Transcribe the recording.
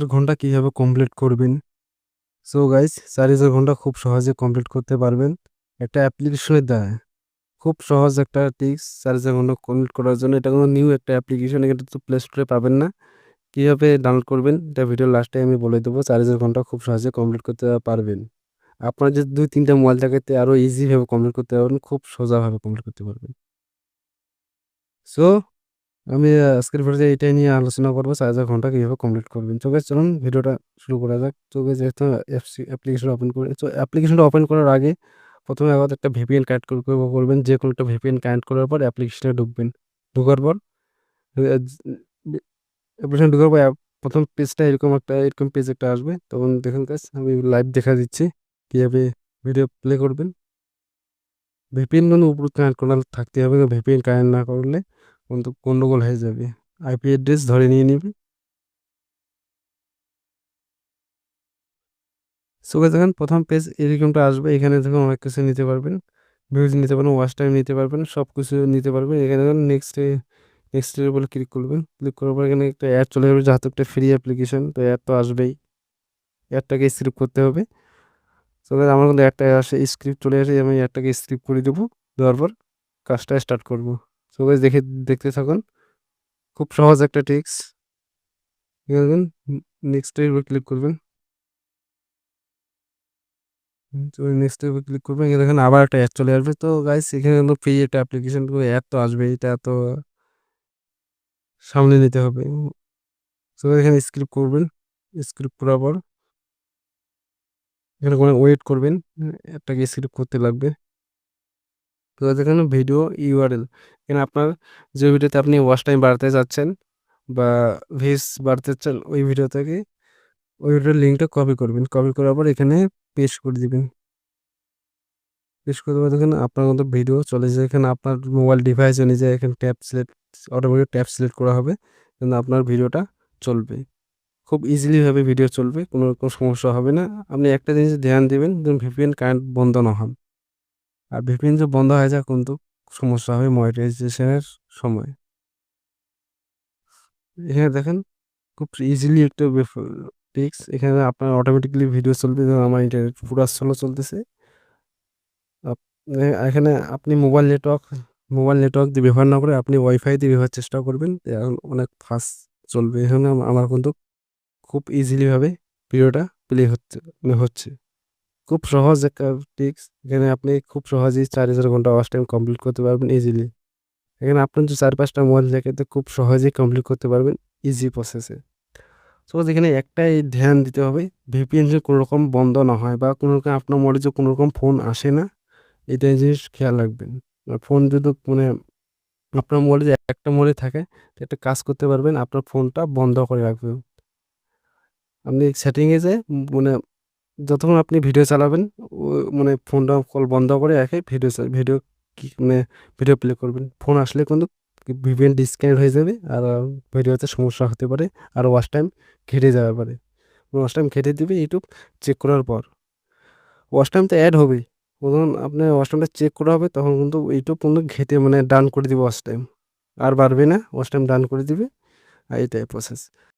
ঘণ্টা কীভাবে কমপ্লিট করবেন? সো গাইস চার হাজার ঘণ্টা খুব সহজে কমপ্লিট করতে পারবেন। একটা অ্যাপ্লিকেশনের দ্বারা খুব সহজ একটা টিক্স চার হাজার ঘণ্টা কমপ্লিট করার জন্য। এটা কোনো নিউ একটা অ্যাপ্লিকেশন এটা তো প্লে স্টোরে পাবেন না। কীভাবে ডাউনলোড করবেন? এটা ভিডিও লাস্টে আমি বলে দেবো। চার হাজার ঘণ্টা খুব সহজে কমপ্লিট করতে পারবেন। আপনার যদি দুই, তিনটা মোবাইল থাকাতে আরও ইজিভাবে কমপ্লিট করতে পারবেন। খুব সোজাভাবে কমপ্লিট করতে পারবেন। সো আমি আজকের ভিডিওতে এটাই নিয়ে আলোচনা করব চার হাজার ঘণ্টা কীভাবে কমপ্লিট করবেন। চোখে চলুন ভিডিওটা শুরু করা যাক। তো যেহেতু অ্যাপ্লিকেশন ওপেন করে, তো অ্যাপ্লিকেশনটা ওপেন করার আগে প্রথমে আবার একটা ভিপিএন কানেক্ট করবেন যে কোনো একটা ভিপিএন কানেক্ট করার পর অ্যাপ্লিকেশনে ঢুকবেন। ঢোকার পর অ্যাপ্লিকেশন ঢোকার পর প্রথম পেজটা এরকম একটা, এরকম পেজ একটা আসবে। তখন দেখুন কাজ আমি লাইভ দেখা দিচ্ছি, কীভাবে ভিডিও প্লে করবেন। ভিপিএন কিন্তু উপর কানেক্ট করা থাকতে হবে ভিপিএন কানেক্ট না করলে কিন্তু গন্ডগোল হয়ে যাবে। আইপি অ্যাড্রেস ধরে নিয়ে নিবে। সোকে দেখেন, প্রথম পেজ এরকমটা আসবে। এখানে দেখুন, অনেক কিছু নিতে পারবেন। ভিউজ নিতে পারবেন ওয়াচ টাইম নিতে পারবেন সব কিছু নিতে পারবেন। এখানে দেখুন নেক্সট নেক্সট এর বলে ক্লিক করবেন। ক্লিক করার পর এখানে একটা অ্যাড চলে যাবে যেহেতু একটা ফ্রি অ্যাপ্লিকেশন তো অ্যাড তো আসবেই। অ্যাডটাকে স্ক্রিপ্ট করতে হবে। তো আমার কিন্তু একটা আসে স্ক্রিপ্ট চলে আসে, আমি অ্যাডটাকে স্ক্রিপ্ট করে দেবো। দেওয়ার পর কাজটা স্টার্ট করব। সো গাইস দেখে, দেখতে থাকুন। খুব সহজ একটা টিক্স দেখবেন নেক্সট এর ক্লিক করবেন। তো নেক্সট এর ক্লিক করবেন। এখানে দেখেন আবার একটা অ্যাড চলে আসবে। তো গাইস এখানে কিন্তু ফ্রি একটা অ্যাপ্লিকেশন তো অ্যাড তো আসবে। এটা তো সামনে নিতে হবে। তো এখানে স্ক্রিপ্ট করবেন। স্ক্রিপ্ট করার পর এখানে ওয়েট করবেন। একটাকে স্ক্রিপ্ট করতে লাগবে। তো এখানে ভিডিও ইউআরএল। এখানে আপনার যে ভিডিওতে আপনি ওয়াচ টাইম বাড়াতে যাচ্ছেন বা ভিস বাড়তে চান, ওই ভিডিও থেকে ওই ভিডিওর লিঙ্কটা কপি করবেন। কপি করার পর এখানে পেস্ট করে দিবেন। পেস্ট করে দেওয়ার দেখেন আপনার মতো ভিডিও চলে যায়। এখানে আপনার মোবাইল ডিভাইস অনুযায়ী এখানে tab select automatic tab select করা হবে। কিন্তু আপনার ভিডিওটা চলবে। খুব ইজিলিভাবে ভিডিও চলবে, কোনো রকম সমস্যা হবে না। আপনি একটা জিনিস ধ্যান দেবেন, যেন ভিপিএন কারেন্ট বন্ধ না হয়। আর ভিপিএন যে বন্ধ হয়ে যায় কিন্তু সমস্যা হবে মনিটাইজেশনের সময়। এখানে দেখেন, খুব ইজিলি একটা টিক্স এখানে আপনার অটোমেটিকলি ভিডিও চলবে আমার ইন্টারনেট পুরো স্লো চলতেছে। এখানে আপনি মোবাইল নেটওয়ার্ক মোবাইল নেটওয়ার্ক দিয়ে ব্যবহার না করে আপনি ওয়াইফাই দিয়ে ব্যবহার চেষ্টা করবেন এখন অনেক ফাস্ট চলবে। এখানে আমার কিন্তু খুব ইজিলিভাবে ভিডিওটা প্লে হচ্ছে মানে হচ্ছে। খুব সহজ একটা টিক্স এখানে আপনি খুব সহজেই চার হাজার ঘণ্টা ওয়াশ টাইম কমপ্লিট করতে পারবেন ইজিলি এখানে আপনার যে চার পাঁচটা মোবাইল থাকে তো খুব সহজেই কমপ্লিট করতে পারবেন ইজি প্রসেসে সো এখানে একটাই ধ্যান দিতে হবে ভিপিএন যে কোনো রকম বন্ধ না হয় বা কোনো রকম আপনার মোবাইলে যে কোনো রকম ফোন আসে না এটা জিনিস খেয়াল রাখবেন। ফোন যদি মানে আপনার মোবাইলে যে একটা মোবাইলে থাকে একটা কাজ করতে পারবেন, আপনার ফোনটা বন্ধ করে রাখবেন। আপনি সেটিংয়ে যে মানে যতক্ষণ আপনি ভিডিও চালাবেন মানে ফোনটা কল বন্ধ করে রেখে ভিডিও ভিডিও কি মানে ভিডিও প্লে করবেন। ফোন আসলে কিন্তু ভিপিএন ডিসকানেক্ট হয়ে যাবে আর ভিডিওতে সমস্যা হতে পারে আর ওয়াচ টাইম ঘেটে যাবে পারে। ওয়াচ টাইম ঘেটে দেবে ইউটিউব চেক করার পর। ওয়াচ টাইম তো অ্যাড হবেই। যখন আপনার ওয়াচ টাইমটা চেক করা হবে, তখন কিন্তু ইউটিউব কিন্তু ঘেটে মানে ডান করে দিবে ওয়াচ টাইম আর বাড়বে না ওয়াচ টাইম ডান করে দিবে। আর এটাই প্রসেস